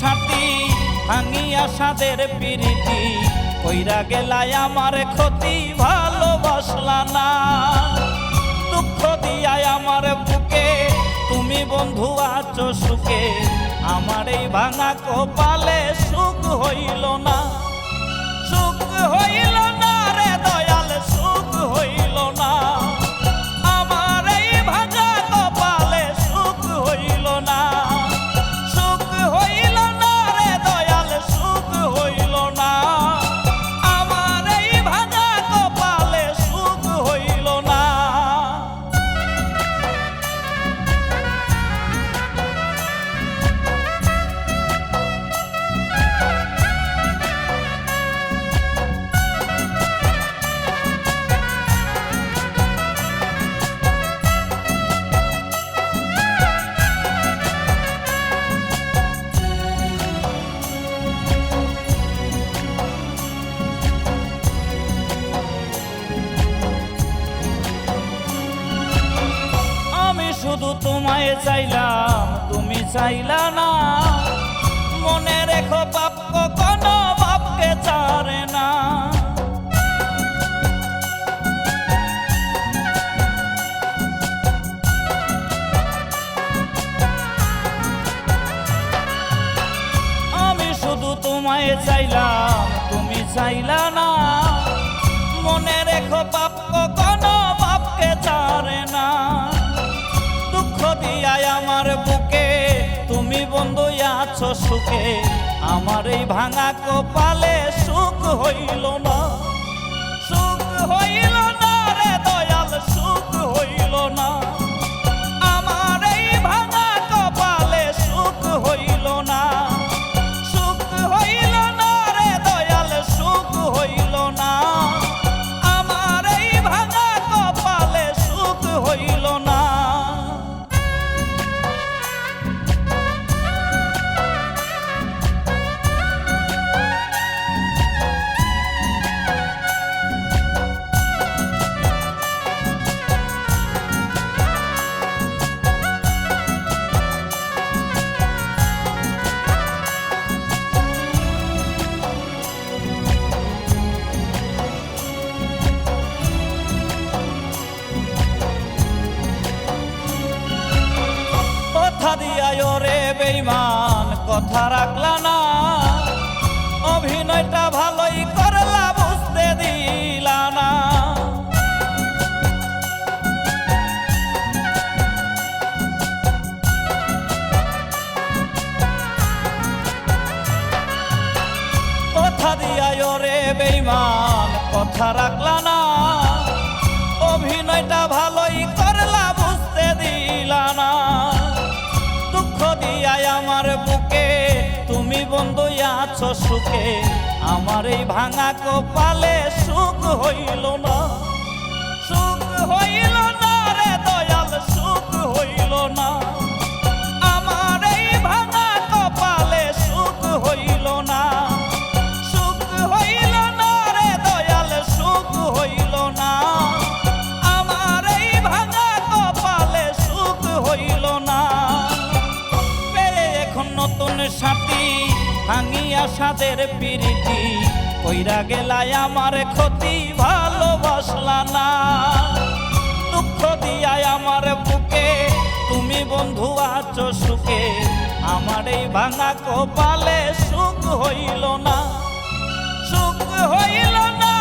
সাথী, ভাঙিয়া সাদের পিরিতি, কইরা গেলায় আমার ক্ষতি, ভালোবাসলা না। দুঃখ দিয়ায় আমার বুকে, তুমি বন্ধু আছো সুখে, আমার এই ভাঙা কপালে সুখ হইল না। সুখ হইল না। শুধু চাইলাম, তুমি চাইলা না। মনে রেখো বাপ কখনো বাপকে চারে না। আমি শুধু তোমায় চাইলাম, তুমি চাইলা না। বন্ধু আছো সুখে আমার এই ভাঙা কপালে সুখ হইল না। সুখ হইল না। কথা রাখলা না। অভিনয়টা ভালোই করলা, বুঝতে দিলা না। কথা দিয়ায় রে বেইমান, কথা রাখলা না। অভিনয়টা ভালোই বন্ধু আছো সুখে। আমার এই ভাঙা কপালে সুখ হইল সাদের পিরিতি, কইরা গেলায় আমার ক্ষতি ভালোবাসলা না। দুঃখ দিয়ায় আমার বুকে, তুমি বন্ধু আছো সুখে, আমার এই ভাঙা কপালে সুখ হইল না। সুখ হইল না।